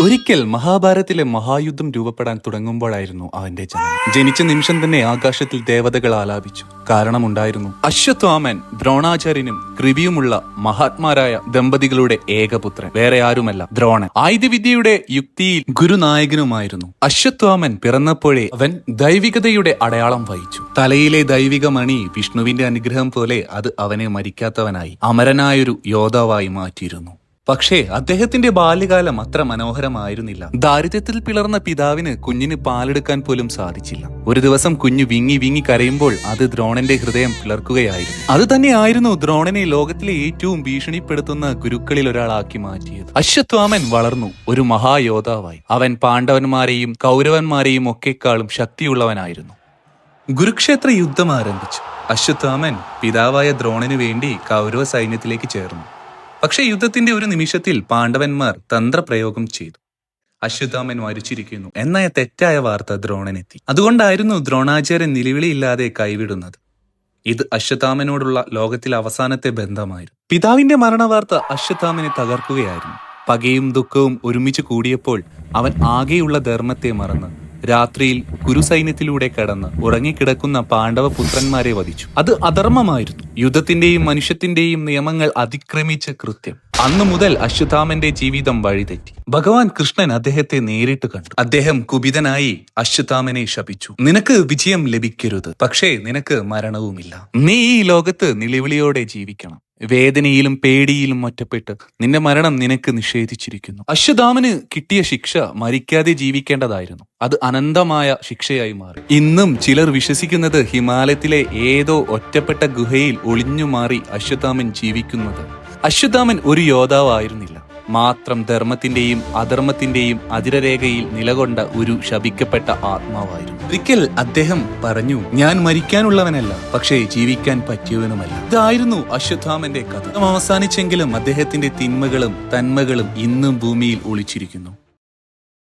ഒരിക്കൽ മഹാഭാരതത്തിലെ മഹായുദ്ധം രൂപപ്പെടാൻ തുടങ്ങുമ്പോഴായിരുന്നു അവന്റെ ജനനം. ജനിച്ച നിമിഷം തന്നെ ആകാശത്തിൽ ദേവതകൾ ആലാപിച്ചു. കാരണമുണ്ടായിരുന്നു അശ്വത്വാമൻ ദ്രോണാചാര്യനും കൃപിയുമുള്ള മഹാത്മാരായ ദമ്പതികളുടെ ഏകപുത്രൻ വേറെ ആരുമല്ല ദ്രോണൻ. ആയുധവിദ്യയുടെ യുക്തിയിൽ ഗുരുനായകനുമായിരുന്നു. അശ്വത്വാമൻ പിറന്നപ്പോഴേ അവൻ ദൈവികതയുടെ അടയാളം വഹിച്ചു. തലയിലെ ദൈവിക മണി വിഷ്ണുവിന്റെ അനുഗ്രഹം പോലെ അത് അവനെ മരിക്കാത്തവനായി അമരനായൊരു യോദ്ധാവായി മാറ്റിയിരുന്നു. പക്ഷേ അദ്ദേഹത്തിന്റെ ബാല്യകാലം അത്ര മനോഹരമായിരുന്നില്ല. ദാരിദ്ര്യത്തിൽ പിളർന്ന പിതാവിന് കുഞ്ഞിന് പാലെടുക്കാൻ പോലും സാധിച്ചില്ല. ഒരു ദിവസം കുഞ്ഞു വിങ്ങി വിങ്ങി കരയുമ്പോൾ അത് ദ്രോണന്റെ ഹൃദയം പിളർക്കുകയായിരുന്നു. അത് തന്നെയായിരുന്നു ദ്രോണനെ ലോകത്തിലെ ഏറ്റവും ഭീഷണിപ്പെടുത്തുന്ന ഗുരുക്കളിൽ ഒരാളാക്കി മാറ്റിയത്. അശ്വത്വാമൻ വളർന്നു ഒരു മഹായോദ്ധാവായി. അവൻ പാണ്ഡവന്മാരെയും കൗരവന്മാരെയും ഒക്കെക്കാളും ശക്തിയുള്ളവനായിരുന്നു. ഗുരുക്ഷേത്ര യുദ്ധം ആരംഭിച്ചു. അശ്വത്ഥാമൻ പിതാവായ ദ്രോണനു വേണ്ടി കൗരവ സൈന്യത്തിലേക്ക് ചേർന്നു. പക്ഷേ യുദ്ധത്തിന്റെ ഒരു നിമിഷത്തിൽ പാണ്ഡവന്മാർ തന്ത്രപ്രയോഗം ചെയ്തു. അശ്വത്ഥാമൻ മരിച്ചിരിക്കുന്നു എന്ന തെറ്റായ വാർത്ത ദ്രോണനെത്തി. അതുകൊണ്ടായിരുന്നു ദ്രോണാചാര്യൻ നിലവിളിയില്ലാതെ കൈവിടുന്നത്. ഇത് അശ്വത്ഥാമനോടുള്ള ലോകത്തിലെ അവസാനത്തെ ബന്ധമായിരുന്നു. പിതാവിന്റെ മരണവാർത്ത അശ്വത്ഥാമനെ തകർക്കുകയായിരുന്നു. പകയും ദുഃഖവും ഒരുമിച്ച് കൂടിയപ്പോൾ അവൻ ആകെയുള്ള ധർമ്മത്തെ മറന്ന് രാത്രിയിൽ കുരുസൈന്യത്തിലൂടെ കടന്ന് ഉറങ്ങിക്കിടക്കുന്ന പാണ്ഡവ പുത്രന്മാരെ വധിച്ചു. അത് അധർമ്മമായിരുന്നു. യുദ്ധത്തിന്റെയും മനുഷ്യത്തിന്റെയും നിയമങ്ങൾ അതിക്രമിച്ച കൃത്യം. അന്നു മുതൽ അശ്വത്ഥാമന്റെ ജീവിതം വഴിതെറ്റി. ഭഗവാൻ കൃഷ്ണൻ അദ്ദേഹത്തെ നേരിട്ട് കണ്ടു. അദ്ദേഹം കുപിതനായി അശ്വത്ഥാമനെ ശപിച്ചു. നിനക്ക് വിജയം ലഭിക്കരുത്. പക്ഷേ നിനക്ക് മരണവുമില്ല. നീ ഈ ലോകത്ത് നിലവിളിയോടെ ജീവിക്കണം. വേദനയിലും പേടിയിലും ഒറ്റപ്പെട്ട് നിന്റെ മരണം നിനക്ക് നിഷേധിച്ചിരിക്കുന്നു. അശ്വതാമന് കിട്ടിയ ശിക്ഷ മരിക്കാതെ ജീവിക്കേണ്ടതായിരുന്നു. അത് അനന്തമായ ശിക്ഷയായി മാറി. ഇന്നും ചിലർ വിശ്വസിക്കുന്നത് ഹിമാലയത്തിലെ ഏതോ ഒറ്റപ്പെട്ട ഗുഹയിൽ ഒളിഞ്ഞു മാറി അശ്വതാമൻ ജീവിക്കുന്നത്. അശ്വതാമൻ ഒരു യോദ്ധാവായിരുന്നില്ല. മാത്രം ധർമ്മത്തിന്റെയും അധർമ്മത്തിന്റെയും അതിരരേഖയിൽ നിലകൊണ്ട ഒരു ശപിക്കപ്പെട്ട ആത്മാവായിരുന്നു. ഒരിക്കൽ അദ്ദേഹം പറഞ്ഞു ഞാൻ മരിക്കാനുള്ളവനല്ല പക്ഷേ ജീവിക്കാൻ പറ്റിയവനുമല്ല. ഇതായിരുന്നു അശ്വത്ഥാമന്റെ കഥ. അവസാനിച്ചെങ്കിലും അദ്ദേഹത്തിന്റെ തിന്മകളും തന്മകളും ഇന്നും ഭൂമിയിൽ ഒളിച്ചിരിക്കുന്നു.